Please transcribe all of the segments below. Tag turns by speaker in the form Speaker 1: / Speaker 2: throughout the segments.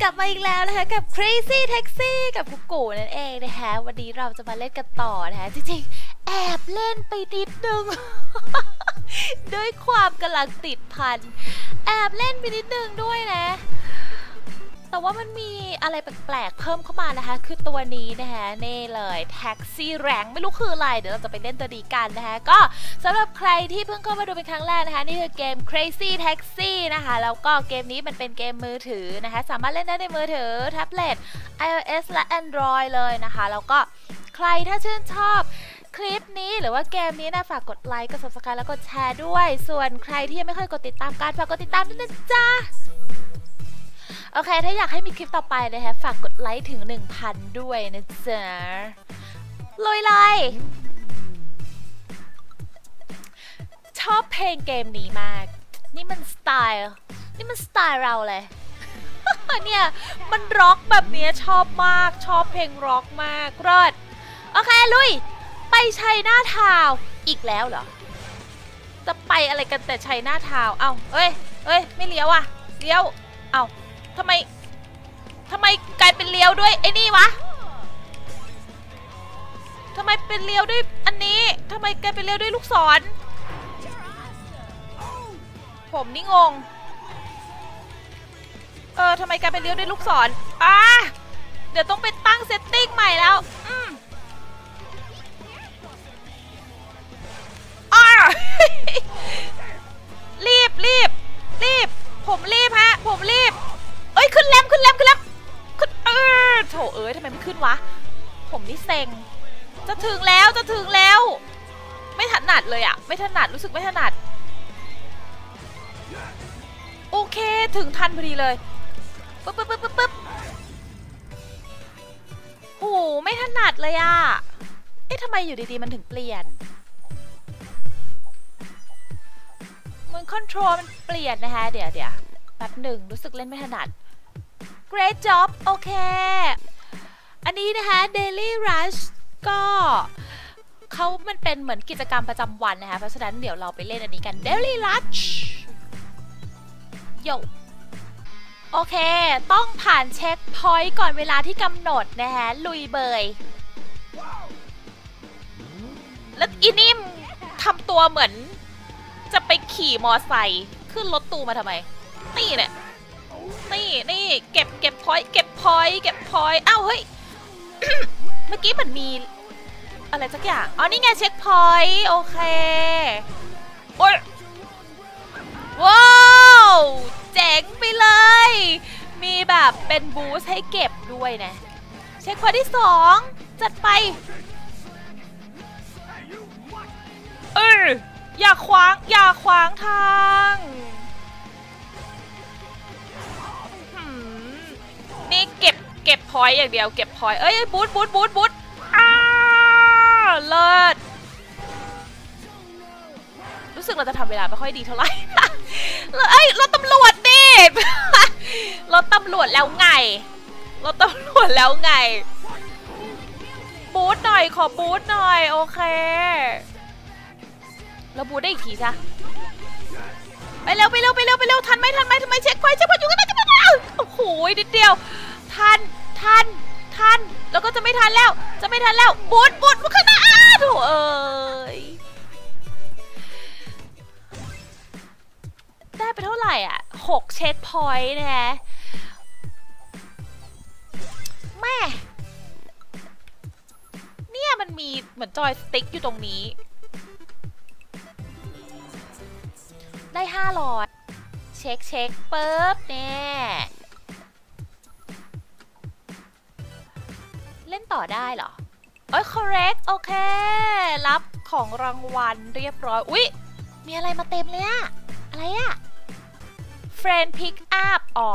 Speaker 1: กลับมาอีกแล้วนะคะกับ Crazy Taxi กับกุ๊กกูนั่นเองนะคะวันนี้เราจะมาเล่นกันต่อนะคะจริงๆ แอบเล่นไปนิดนึง ด้วยความกำลังติดพัน แอบเล่นไปนิดนึงด้วยนะ แต่ว่ามันมีอะไรแปลกๆเพิ่มเข้ามานะคะ คือตัวนี้นะคะนี่เลยแท็กซี่แรงไม่รู้คืออะไร เดี๋ยวเราจะไปเล่นตัวนี้กันนะคะก็สำหรับใครที่เพิ่งเข้ามาดูเป็นครั้งแรกนะคะ นี่คือเกม Crazy Taxi นะคะแล้วก็เกมนี้มันเป็นเกมมือถือนะคะ สามารถเล่นได้ในมือถือแท็บเล็ต iOS และ Android เลยนะคะแล้วก็ใครถ้าชื่นชอบคลิปนี้หรือว่าเกมนี้นะฝากกดไลค์กด subscribe แล้วกดแชร์ด้วย ส่วนใครที่ยังไม่เคยกดติดตามการฝากกดติดตามด้วยนะจ๊ะ โอเค ถ้าอยากให้มีคลิปต่อไปนะคะฝากกดไลค์ถึง 1,000 ด้วยนะจ๊ะลุยเลยชอบเพลงเกมนี้มาก นี่มันสไตล์ นี่มันสไตล์เราเลย เนี่ย มันร็อกแบบนี้ชอบมาก ชอบเพลงร็อกมากรอดโอเค ลุย ไปชัยหน้าทาวอีกแล้วเหรอ จะไปอะไรกันแต่ชัยหน้าทาว เอ้าเอ้ยเอ้ย ไม่เลี้ยวอะ เลี้ยว เอ้า ทำไมทำไมกลายเป็นเลี้ยวด้วยไอ้นี่วะทำไมเป็นเลี้ยวด้วยอันนี้ทำไมกลายเป็นเลี้ยวด้วยลูกศร ผมนี่งง เออทำไมกลายเป็นเลี้ยวด้วยลูกศรอ่าเดี๋ยวต้องไปตั้งเซตติ้งใหม่แล้วอืมอ่ารีบรีบรีบ ผมรีบฮะ ผมรีบ ขึ้นแรมขึ้นแรมขึ้นแรมขึ้นเออโถเอ้ยทำไมมันขึ้นวะ ผมนี่เซ็ง จะถึงแล้วจะถึงแล้ว ไม่ถนัดเลยอะไม่ถนัดรู้สึกไม่ถนัด โอเคถึงทันพอดีเลยปึ๊บปึ๊บปึ๊บปึ๊บโอ้โหไม่ถนัดเลยอะเอ๊ะทำไมอยู่ดีๆมันถึงเปลี่ยนเหมือนคอนโทรลมันเปลี่ยนนะคะเดี๋ยวเดี๋ยวแป๊บหนึ่งรู้สึกเล่นไม่ถนัด Great job โอเค อันนี้นะคะ Daily Rush ก็เขามันเป็นเหมือนกิจกรรมประจำวันนะคะ เพราะฉะนั้นเดี๋ยวเราไปเล่นอันนี้กัน Daily Rush โยโอเค ต้องผ่านเช็คพอยต์ก่อนเวลาที่กำหนดนะคะ ลุยเบย แล้วอีนี่ทำตัวเหมือน จะไปขี่มอไซค์ขึ้นรถตู้มาทำไม นี่เนี่ย นี่นี่เก็บเก็บพอย์เก็บพอย์เก็บพอย์อ้าวเฮ้ย เมื่อกี้มันมี อะไรสักอย่าง อ๋อ นี่ไงเช็คพอย์โอเค โอ้ยว้าวเจ๋งไปเลย มีแบบเป็นบูสให้เก็บด้วยนะ เช็คพอยที่สองจัดไป เอออย่าขวาง อย่าขวางทาง นี่เก็บเก็บพอยต์อย่างเดียวเก็บพอยต์เอ้ยบูทบูทบูทบูทอ้าเลิศรู้สึกเราจะทำเวลาไม่ค่อยดีเท่าไหร่เอ้ยรถตำรวจดิรถตำรวจแล้วไงรถตำรวจแล้วไง บูทหน่อยขอบูทหน่อยโอเคเราบูทได้อีกทีจ้ะไปเร็วไปเร็วไปเร็วไปเร็วทันไหมทันไหมทำไมเช็คไฟเช็คไฟอยู่กันนะกันนะโอ้โหนิดเดียว ทันทันทัน แล้วก็จะไม่ทันแล้ว จะไม่ทันแล้วบูทบูทมาข้างหน้าอ้าโถเอ้ยได้ไปเท่าไหร่อะหกเช็คพอยต์นะแม่เนี่ยมันมีเหมือนจอยสติ๊กอยู่ตรงนี้ ได้ห้าร้อยเช็คเช็คปุ๊บเนี่ย เล่นต่อได้เหรอเอ้ย correct โอเค รับของรางวัลเรียบร้อย อุ๊ย มีอะไรมาเต็มเลยอะอะไรอะ friend pick up อ๋อ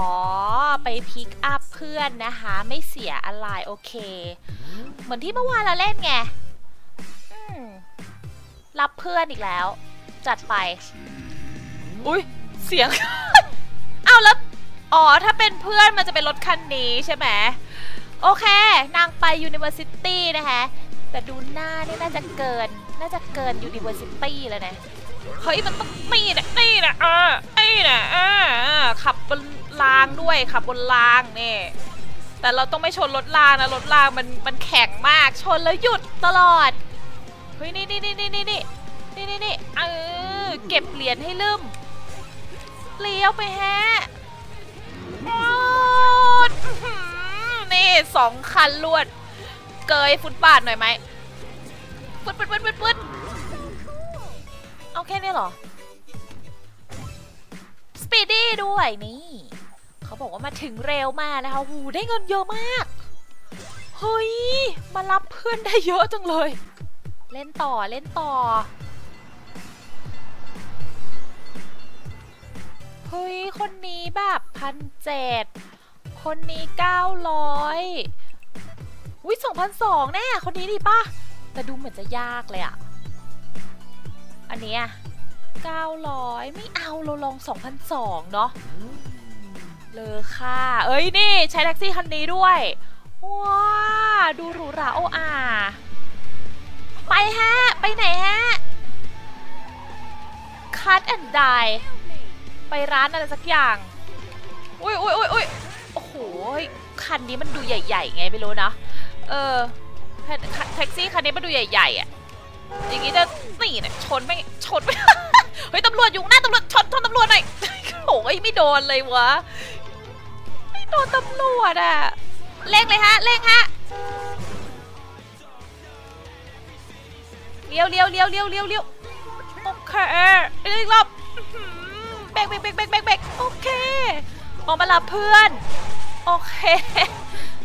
Speaker 1: ไป pick up เพื่อนนะคะ ไม่เสียอะไร โอเค เหมือนที่เมื่อวานเราเล่นไงรับเพื่อนอีกแล้ว จัดไป อุ้ยเสียง เอาแล้ว อ๋อ ถ้าเป็นเพื่อนมันจะเป็นรถคันนี้ใช่ไหม โอเค นางไป University นะคะ แต่ดูหน้านี่น่าจะเกิน น่าจะเกิน University แล้วนะ เฮ้ย มันต้องนี่นะนี่นะเออไอ้นะเออขับบน
Speaker 2: รางด้วย ขับบนรางนี่แต่เราต้องไม่ชนรถรางนะ รถรางมันมันแข็งมาก ชนแล้วหยุดตลอด เฮ้ย นี่นี่นี่นี่นี่นี่นี่นี่นี่เออ เก็บเหรียญให้ลืมเลี้ยวไปแฮะโอด นี่สองคันลวด เกยฟุตบาทหน่อยไหมฟึดฟึดฟึดฟึดฟึดเอาแค่นี้เหรอ สปีดดี้ด้วยนี่ เขาบอกว่ามาถึงเร็วมากนะคะหูได้เงินเยอะมาก เฮ้ย มารับเพื่อนได้เยอะจังเลย เล่นต่อเล่นต่อ เฮ้ย คนนี้แบบพันเจ็ด คนนี้เก้าร้อยวิสองพันสองแน่ คนนี้ดีป่ะ แต่ดูเหมือนจะยากเลยอะอันเนี้ยเก้าร้อยไม่เอาเราลองสองพันสองเนาะเลอค่ะ เอ้ยนี่ ใช้แท็กซี่คันนี้ด้วย ว้า ดูหรูหราโออาไปฮะ ไปไหนฮะ คัดแอนด์ไดไปร้านอะไรสักอย่าง อุ้ยอุ้ยอุ้ยอุ้ยโอ้โห คันนี้มันดูใหญ่ ๆ ไงไม่รู้นะ เออแท็กซี่คันนี้มันดูใหญ่ๆอะ อย่างงี้จะนี่เนี่ยชนไม่ชนไม่เฮ้ยตำรวจอยู่หน้าตำรวจชนชนตำรวจหน่อยโอ้ยไม่โดนเลยวะ ไม่โดนตำรวจอะเร่งเลยฮะเร่งฮะเลี้ยวเลี้ยวเลี้ยวเลี้ยวเลี้ยวเลี้ยวโอเคไปเลยอีกรอบอื้อหือเบรกเบรกเบรกเบรกเบรกเบกโอเคออกมารับเพื่อน โอเค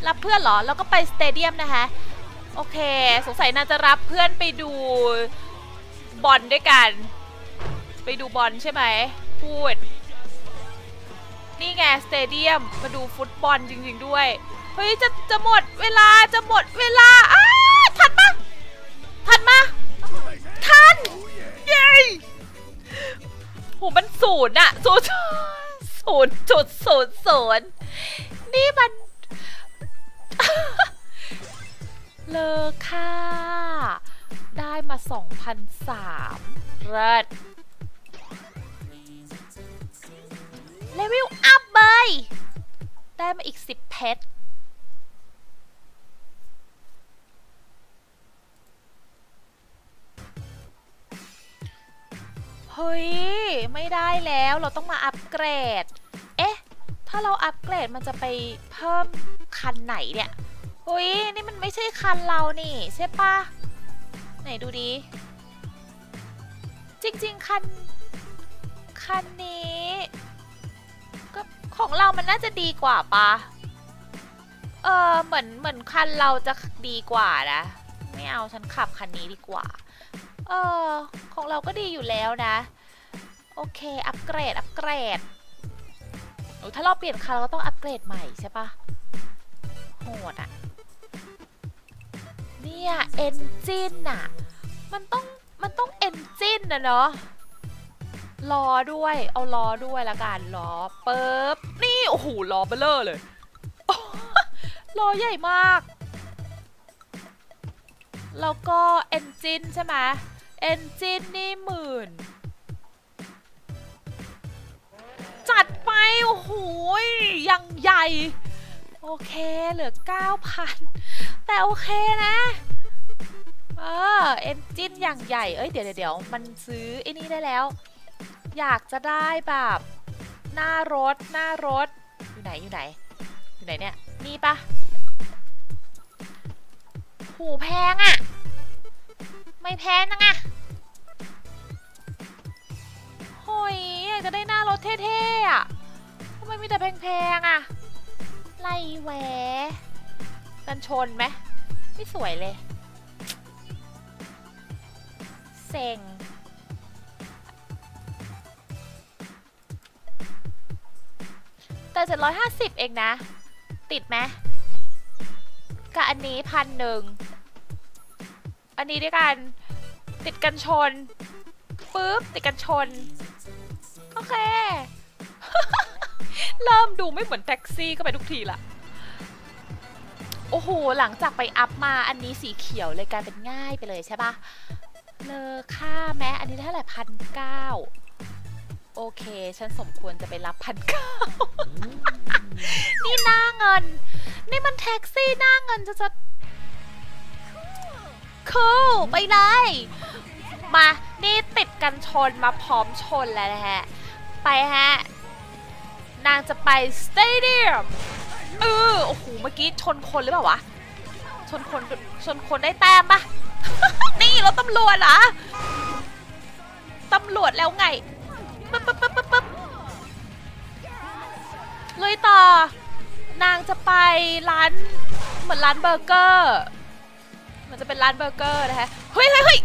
Speaker 2: รับเพื่อนเหรอ แล้วก็ไปสเตเดียมนะคะ โอเค สงสัยน่าจะรับเพื่อนไปดูบอลด้วยกัน ไปดูบอลใช่ไหม พูด นี่ไงสเตเดียม มาดูฟุตบอลจริง ๆ ด้วย เฮ้ย จะจะหมดเวลา จะหมดเวลาอ้าทันปะทันปะทัน เย้โหมันศูนย์อะศูนย์ศูนย์จุดศูนย์ศูนย์ นี่มัน เลอค่ะ ได้มา 2,003เลิศเลเวลอัพเบยได้มาอีก 10 เพชรเฮ้ย ไม่ได้แล้วเราต้องมาอัปเกรด ถ้าเราอัปเกรดมันจะไปเพิ่มคันไหนเนี่ยเฮ้ยนี่มันไม่ใช่คันเรานี่ใช่ปะไหนดูดิจริง ๆ คัน คันนี้ก็ของเรามันน่าจะดีกว่าปะเออเหมือนเหมือนคันเราจะดีกว่านะ ไม่เอาฉันขับคันนี้ดีกว่า เออ ของเราก็ดีอยู่แล้วนะ โอเค อัปเกรด อัปเกรด ถ้าเราเปลี่ยนคันเราก็ต้องอัปเกรดใหม่ใช่ปะโหดอะเนี่ยเอนจินอะมันต้องมันต้องเอนจินนะเนาะล้อด้วย เอาล้อด้วยละกันล้อเปิบนี่ โอ้โหล้อเบลเลอร์เลยล้อใหญ่มาก แล้วก็เอนจินใช่ไหมเอนจินนี่หมื่น โอเคเหลือ 9,000 แต่โอเคนะ เออเอนจินอย่างใหญ่ เอ้ยเดี๋ยวเดี๋ยวมันซื้อไอ้นี่ได้แล้ว อยากจะได้แบบ หน้ารถหน้ารถ อยู่ไหนอยู่ไหน อยู่ไหนเนี่ย นี่ปะหูแพงอะไม่แพงนะไงโหยอยากจะได้หน้ารถเท่ๆอะทำไมมีแต่แพงๆอะ ไล่แหวกันชนไหมไม่สวยเลยเซ็งแต่750เองนะ ติดไหมกับอันนี้พันหนึ่งอันนี้ด้วยกันติดกันชนปุ๊บ ติดกันชน โอเค เริ่มดูไม่เหมือนแท็กซี่ก็ไปทุกทีละโอ้โห หลังจากไปอัพมาอันนี้สีเขียวเลยกลายเป็นง่ายไปเลยใช่ปะเลอค่าแม้อันนี้เท่าไหร่พันเก้า
Speaker 1: โอเค ฉันสมควรจะไปรับพันเก้านี่หน้าเงิน นี่มันแท็กซี่หน้าเงินจะจะคูลไปเลย มา นี่ติดกันชนมาพร้อมชนแล้วนะฮะ ไปฮะ นางจะ ไปสเตเดียมเออโอ้โหเมื่อกี้ชนคนหรือเปล่าวะชนคนชนคนได้แต้มปะนี่รถตำรวจเหรอตำรวจแล้วไงปึ๊บปึ๊บปึ๊บปึ๊บปึ๊บลุยต่อนางจะไปร้านเหมือนร้านเบอร์เกอร์มันจะเป็นร้านเบอร์เกอร์นะคะเฮ้ยเฮ้ยเฮ้ย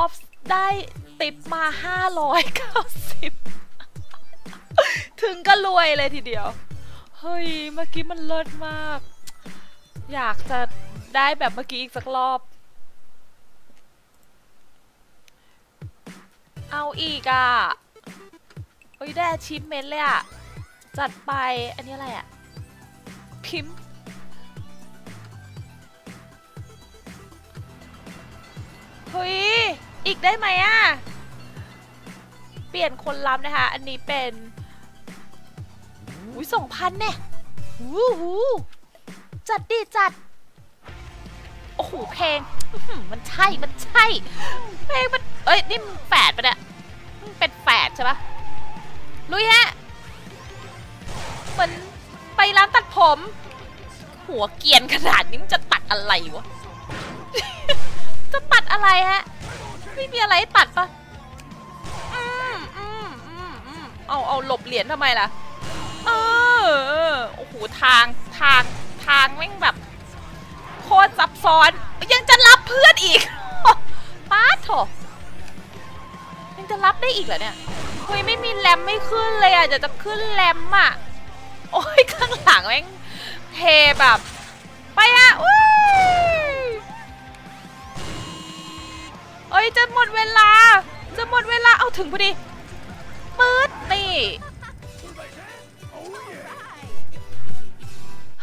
Speaker 1: อบได้ติปมาห้าร้อยเก้าสิบถึงก็รวยเลยทีเดียว เฮ้ย เมื่อกี้มันเลิศมาก อยากจะได้แบบเมื่อกี้อีกสักรอบ เอาอีกอะเฮ้ยได้ achievement เลยอะ จัดไป อันนี้อะไรอะ พิมพ์เฮ้ย อีกได้ไหมอะ เปลี่ยนคนรับนะคะ อันนี้เป็นอุ้ยสองพันเนี่ยวู้หูจัดดีจัด โอ้โหเพลงมันใช่ มันใช่ เพลงมัน เอ้ย นี่มึงแฝดปะเนี่ยมึงเป็นแฝดใช่ปะลุยฮะเหมือนไปร้านตัดผม หัวเกียนขนาดนี้มึงจะตัดอะไรวะ จะตัดอะไรฮะ ไม่มีอะไรตัดปะอืมอืมอืมอืมเอาเอาหลบเหรียญทำไมล่ะ เออโอ้โหทางทางทางแม่งแบบโคตรซับซ้อน ยังจะรับเพื่อนอีกป้าดโถยังจะรับได้อีกเหรอเนี่ยเฮ้ยไม่มีแรมไม่ขึ้นเลยอะจะจะขึ้นแรมอะ โอ้ยข้างหลังแม่งเทแบบ ไปอะอุ้ เอ้ยจะหมดเวลา จะหมดเวลาเอาถึงพอดีปื๊ดนี่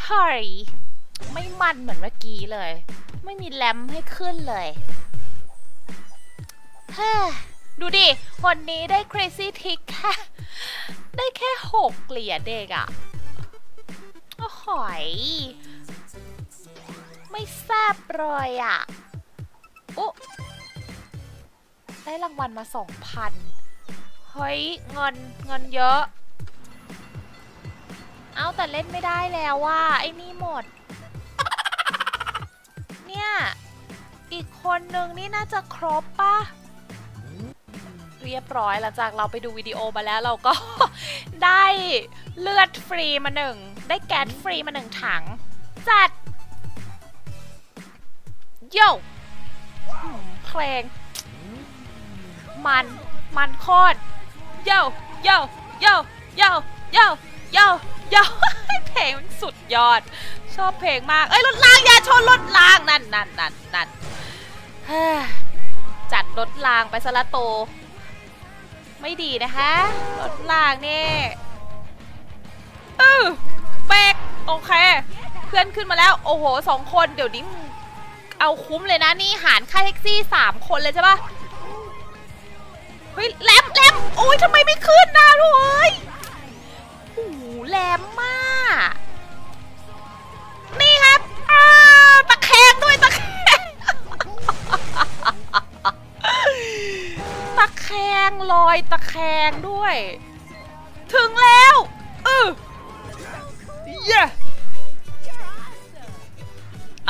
Speaker 1: เฮ้ยไม่มันเหมือนเมื่อกี้เลย ไม่มีแรมให้ขึ้นเลยเฮ้ดูดิ วันนี้ได้ crazy tick แค่ได้แค่หกเหรียญเด็กอะโอ้โหยไม่แซบเลยอะโอ้ ได้รางวัลมาสองพันเฮ้ย เงินเงินเยอะ เอาแต่เล่นไม่ได้แล้วว่าไอ้นี่หมด เนี่ย อีกคนนึงนี่น่าจะครบปะเรียบร้อยหลังจากเราไปดูวิดีโอมาแล้วเราก็ ได้เลือดฟรีมาหนึ่ง ได้แก๊สฟรีมาหนึ่งถัง จัด โย่เพลง มัน มันโคตรโย่โย่โย่โย่โย่โย่โย่เพลงมันสุดยอด ชอบเพลงมาก เอ้ยรถรางอย่าชนรถรางนั่นนั่นนั่นนั่นจัดรถรางไปสละโต ไม่ดีนะคะรถรางนี่เออเบรกโอเค เพื่อนขึ้นมาแล้ว โอ้โหสองคนเดี๋ยวนี้มึงเอาคุ้มเลยนะ นี่หารค่าแท็กซี่สามคนเลยใช่ปะ เฮ้ยแลมแลมโอ้ยทำไมไม่ขึ้นนะลูกเอ้ยโอ้โหแลมมากนี่ครับตะแคงด้วยตะแคงตะแคงลอยตะแคงด้วย ถึงแล้วเออ yeah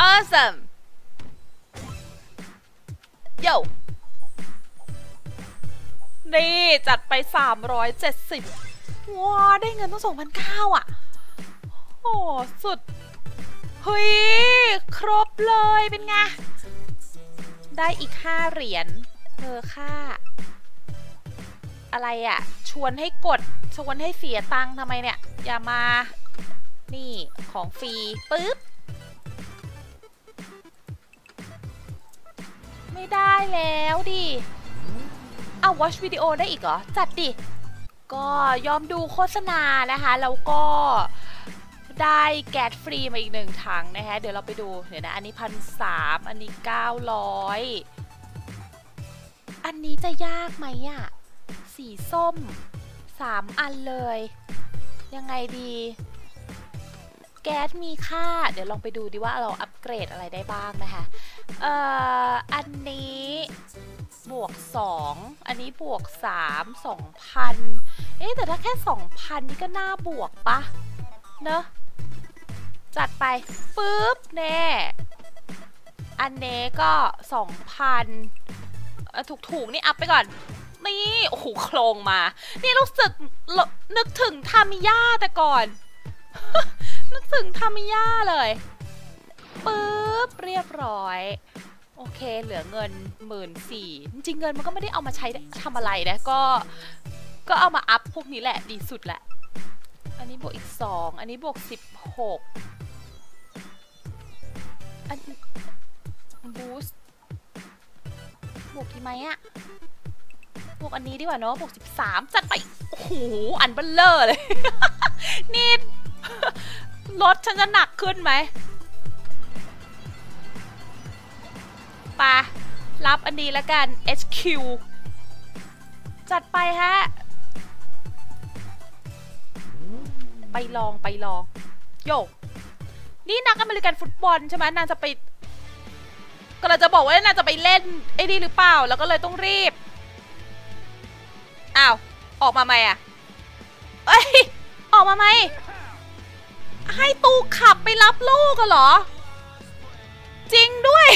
Speaker 1: awesome yo นี่ จัดไป 370ว้าได้เงินตั้ง2,900อะ โอ้ สุด
Speaker 2: เฮ้ย ครบเลยเป็นไง ได้อีกห้าเหรียญเธอค่า อะไรอะ่ะ ชวนให้กด ชวนให้เสียตังค์ทำไมเนี่ย อย่ามา นี่ของฟรีปึ๊บไม่ได้แล้วดิ เอา watch วิดีโอได้อีกเหรอ จัดดิ ก็ยอมดูโฆษณานะคะ แล้วก็ได้แก๊สฟรีมาอีกหนึ่งถังนะคะ เดี๋ยวเราไปดู เดี๋ยวนะ อันนี้พันสามอันนี้เก้าร้อยอันนี้จะยากไหมอะสีส้มสามอันเลย ยังไงดี แก๊สมีค่า เดี๋ยวลองไปดูดิว่าเราอัปเกรดอะไรได้บ้างนะคะ เอ่อ อันนี้ บวก 2 อันนี้บวก 3 2,000 เอ๊ะแต่ถ้าแค่ 2,000 นี่ก็น่าบวกปะเนอะจัดไปปึ๊บแน่อันนี้ก็ 2,000ถูกถูกๆ นี่อัพไปก่อน นี่ โอ้โหโครงมา นี่รู้สึกนึกถึงทามิยาแต่ก่อน นึกถึงทามิยาเลยปึ๊บเรียบร้อย โอเค เหลือเงินหมื่นสี่จริงเงินมันก็ไม่ได้เอามาใช้ทำอะไรนะ ก็ ก็เอามาอัพพวกนี้แหละดีสุดแหละ อันนี้บวกอีกสองอันนี้บวกสิบหกอันบูสบวกทีไหมอะบวกอันนี้ดีกว่าเนาะบวกสิบสามจัดไป โอ้โห อันเบลเลอร์เลย นี่รถฉันจะหนักขึ้นไหม ปะรับอันนี้แล้วกัน HQ จัดไปฮะ ไปลองไปลอง โยนี่นักอเมริกันฟุตบอลใช่ไหมนางจะไปก็เราจะบอกว่านางจะไปเล่นไอ้นี่หรือเปล่า แล้วก็เลยต้องรีบ อ้าว ออกมาไหมอะเอ้ย ออกมาไหม ให้ตูขับไปรับลูกกันเหรอ จริงด้วย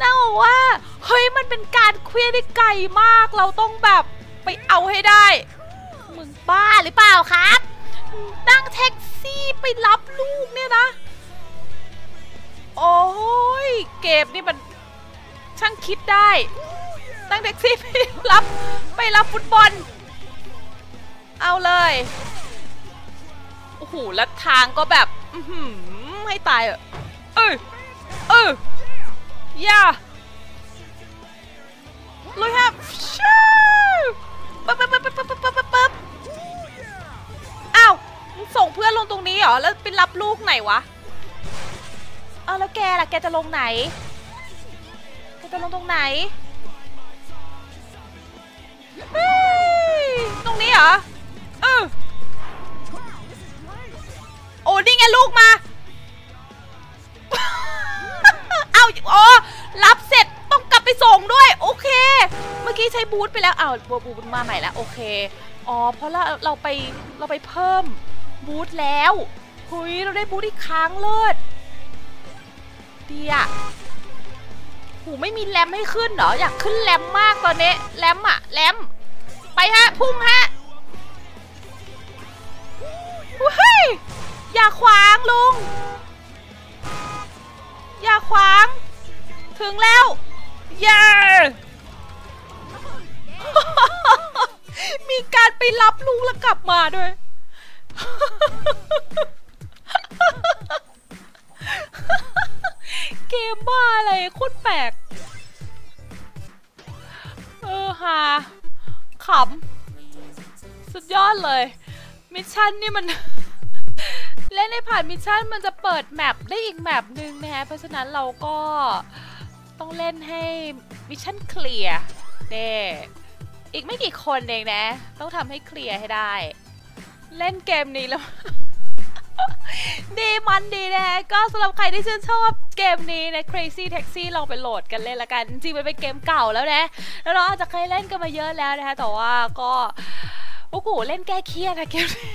Speaker 2: นางบอกว่า เฮ้ยมันเป็นการเคลียร์ที่ไกลมาก เราต้องแบบไปเอาให้ได้ มึงบ้าหรือเปล่าครับ นั่งแท็กซี่ไปรับลูกเนี่ยนะ โอ้ยเกมนี่มันช่างคิดได้ นั่งแท็กซี่ไปรับไปรับฟุตบอล เอาเลย โอ้โหแล้วทางก็แบบอื้อหือให้ตายเออเออ เออย่าลุยครับชูปึ๊บปึ๊บปึ๊บปึ๊บปึ๊บปึ๊บปึ๊บปึ๊บอ้าวมึงส่งเพื่อนลงตรงนี้เหรอ แล้วไปรับลูกไหนวะเอ้าแล้วแกล่ะ แกจะลงไหน แกจะลงตรงไหนเฮ้ยตรงนี้เหรอ เออ โอ้นี่ไงลูกมา อาอ๋อรับเสร็จต้องกลับไปส่งด้วย โอเค เมื่อกี้ใช้บูธไปแล้วเอาบัวบูธมาใหม่แล้วโอเคอ๋อเพราะเราเราไปเราไปเพิ่มบูธแล้วหุยเราได้บูธอีกครั้งเลิศดีอะหูไม่มีแรมให้ขึ้นเหรออยากขึ้นแรมมากตอนนี้แรมอะแรมไปฮะพุ่งฮะว้ยอย่าขวางลุง อย่าขวาง ถึงแล้วเย้มีการไปรับลุงแล้วกลับมาด้วย เกมบ้าอะไรโคตรแปลก เออฮาขำ สุดยอดเลย มิชชั่นนี่มัน นในผ่านมิชชั่นมันจะเปิดแมปได้อีกแมปหนึ่งนะฮะ เพราะฉะนั้นเราก็ต้องเล่นให้มิชชั่นเคลียร์เด้อีกไม่กี่คนเองนะ ต้องทำให้เคลียร์ให้ได้ เล่นเกมนี้แล้ว ดีมันดีนะฮะ ก็สำหรับใครที่ชื่นชอบเกมนี้นะ Crazy Taxi ลองไปโหลดกันเล่นละกัน จริงๆมันเป็นเกมเก่าแล้วนะ แล้วเราอาจจะเคยเล่นกันมาเยอะแล้วนะคะ แต่ว่าก็ โอ้โห เล่นแก้เครียดนะเกมนี้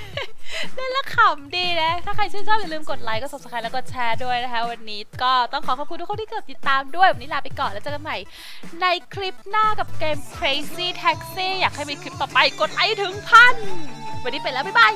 Speaker 2: เล่นละขำดีนะ ถ้าใครชื่นชอบอย่าลืมกดไลค์กด subscribe แล้วกดแชร์ด้วยนะคะ วันนี้ก็ต้องขอขอบคุณทุกคนที่กดติดตามด้วย วันนี้ลาไปก่อนแล้วเจอกันใหม่ ในคลิปหน้ากับเกม Crazy Taxi อยากให้มีคลิปต่อไปกดไลค์ถึงพันวันนี้ไปแล้ว บ๊ายบาย